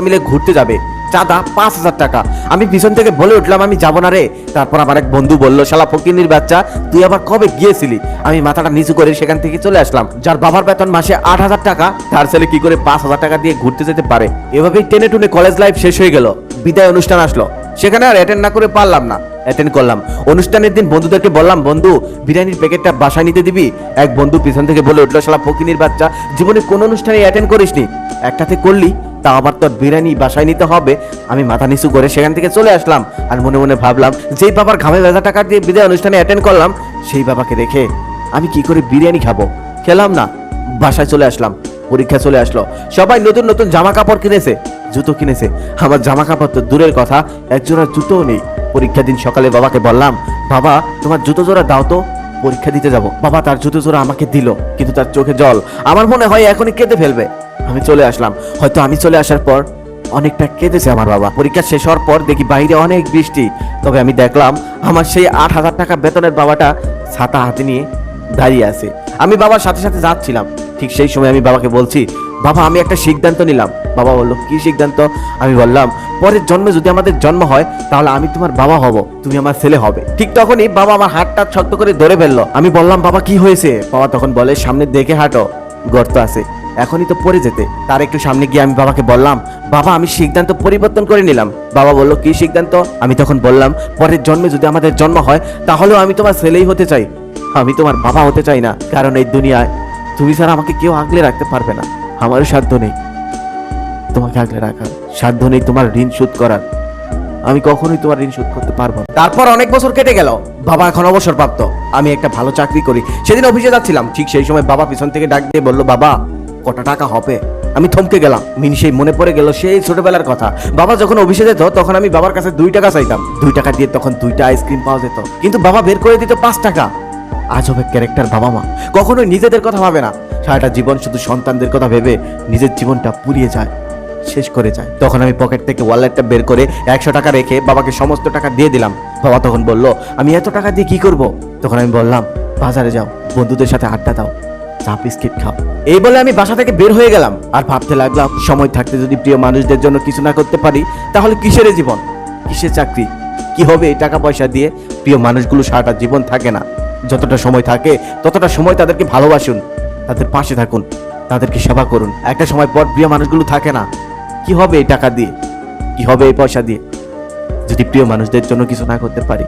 মিলে ঘুরতে যাবে। চাঁদা পাঁচ হাজার টাকা। আমি পিছন থেকে বলে উঠলাম, আমি যাব না রে। তারপর আমার এক বন্ধু বলল, শালা ফকিনির বাচ্চা, তুই আবার কবে গিয়েছিলি? আমি মাথাটা নিচু করে সেখান থেকে চলে আসলাম। যার বাবার বেতন মাসে আট হাজার টাকা, তার ছেলে কি করে পাঁচ হাজার টাকা দিয়ে ঘুরতে যেতে পারে? এভাবেই টেনে টুনে কলেজ লাইফ শেষ হয়ে গেল। বিদায় অনুষ্ঠান আসলো। সেখানে আর অ্যাটেন্ড না করে পারলাম না। অ্যাটেন্ড করলাম। অনুষ্ঠানের দিন বন্ধুদেরকে বললাম, বন্ধু, বিরিয়ানির প্যাকেটটা বাসায় নিতে দিবি? এক বন্ধু পিছন থেকে বলে উঠল, শালা ফকিনির বাচ্চা, জীবনে কোন অনুষ্ঠানে অ্যাটেন্ড করিসনি। একটাতে করলি তা আবার তোর বিরিয়ানি বাসায় নিতে হবে। আমি মাথা নিচু করে সেখান থেকে চলে আসলাম আর মনে মনে ভাবলাম, যেই বাবার ঘামে ভেজা টাকা দিয়ে বিদায় অনুষ্ঠানে অ্যাটেন্ড করলাম, সেই বাবাকে দেখে আমি কি করে বিরিয়ানি খাব? খেলাম না, বাসায় চলে আসলাম, পরীক্ষা চলে আসলো। সবাই নতুন নতুন জামা কাপড় কিনেছে, জুতো কিনেছে। আমার জামা কাপড় তো দূরের কথা, একজোড়া জুতোও নেই। পরীক্ষা দিন সকালে বাবাকে বললাম, বাবা, তোমার জুতো জোড়া দাও তো, পরীক্ষা দিতে যাব। বাবা তার জুতো জোড়া আমাকে দিল, কিন্তু তার চোখে জল। আমার মনে হয় এখনই কেঁদে ফেলবে। আমি চলে আসলাম। হয়তো আমি চলে আসার পর অনেকটা কেঁদেছে আমার বাবা। পরীক্ষা শেষ হওয়ার পর দেখি বাইরে অনেক বৃষ্টি। তবে আমি দেখলাম আমার সেই আট হাজার টাকা বেতনের বাবাটা ছাতা হাতে নিয়ে দাঁড়িয়ে আছে। আমি বাবার সাথে সাথে যাচ্ছিলাম। ঠিক সেই সময় আমি বাবাকে বলছি, বাবা, আমি একটা সিদ্ধান্ত নিলাম। বাবা বলল, কি সিদ্ধান্ত? আমি বললাম, পরের জন্মে যদি আমাদের জন্ম হয়, তাহলে আমি তোমার বাবা হব। তুমি আমার ছেলে হবে। ঠিক তখনই বাবা আমার হাতটা শক্ত করে ধরে ফেলল। আমি বললাম, বাবা, কি হয়েছে? বাবা তখন বলে, সামনে দেখে হাঁটো, গর্ত আছে। এখনই তো পড়ে যেতে। তার একটু সামনে গিয়ে আমি বাবাকে বললাম, বাবা, আমি সিদ্ধান্ত পরিবর্তন করে নিলাম। বাবা বলল, কি সিদ্ধান্ত? আমি তখন বললাম, পরের জন্মে যদি আমাদের জন্ম হয়, তাহলেও আমি তোমার ছেলেই হতে চাই। আমি তোমার বাবা হতে চাই না, কারণ এই দুনিয়ায় তুমি ছাড়া আমাকে কেউ আগলে রাখতে পারবে না। আমারও সাধ্য নেই তোমাকে আগলে রাখার। সাধ্য নেই তোমার ঋণ শোধ করার। আমি কখনোই তোমার ঋণ শোধ করতে পারব। তারপর অনেক বছর কেটে গেল। বাবা এখন অবসরপ্রাপ্ত। আমি একটা ভালো চাকরি করি। সেদিন অফিসে যাচ্ছিলাম। ঠিক সেই সময় বাবা পিছন থেকে ডাক দিয়ে বলল, বাবা কত টাকা হবে? আমি থমকে গেলাম। মিনি সেই মনে পড়ে গেল সেই ছোটবেলার কথা। বাবা যখন অফিসে যেত তখন আমি বাবার কাছে দুই টাকা চাইতাম। দুই টাকা দিয়ে তখন দুইটা আইসক্রিম পাওয়া যেত। কিন্তু বাবা বের করে দিত পাঁচ টাকা। আজ হবে ক্যারেক্টার বাবা মা। কখনোই নিজেদের কথা ভাবে না। সারাটা জীবন শুধু সন্তানদের কথা ভেবে নিজের জীবনটা পুড়িয়ে যায়, শেষ করে যায়। তখন আমি পকেট থেকে ওয়ালেটটা বের করে একশো টাকা রেখে বাবাকে সমস্ত টাকা দিয়ে দিলাম। বাবা তখন বলল, আমি এত টাকা দিয়ে কি করব? তখন আমি বললাম, বাজারে যাও, বন্ধুদের সাথে আড্ডা দাও। চা, বিস্কিট খাও। এই বলে আমি বাসা থেকে বের হয়ে গেলাম। আর ভাবতে লাগলাম, সময় থাকতে যদি প্রিয় মানুষদের জন্য কিছু না করতে পারি, তাহলে কিসের জীবন? কিসের চাকরি? কি হবে এই টাকা পয়সা দিয়ে? প্রিয় মানুষগুলো সারাটা জীবন থাকে না। যতটা সময় থাকে, ততটা সময় তাদেরকে ভালোবাসুন। তাদের পাশে থাকুন। তাদেরকে সেবা করুন। একটা সময় পর প্রিয় মানুষগুলো থাকে না। কি হবে এই টাকা দিয়ে? কি হবে এই পয়সা দিয়ে? যদি প্রিয় মানুষদের জন্য কিছু না করতে পারি।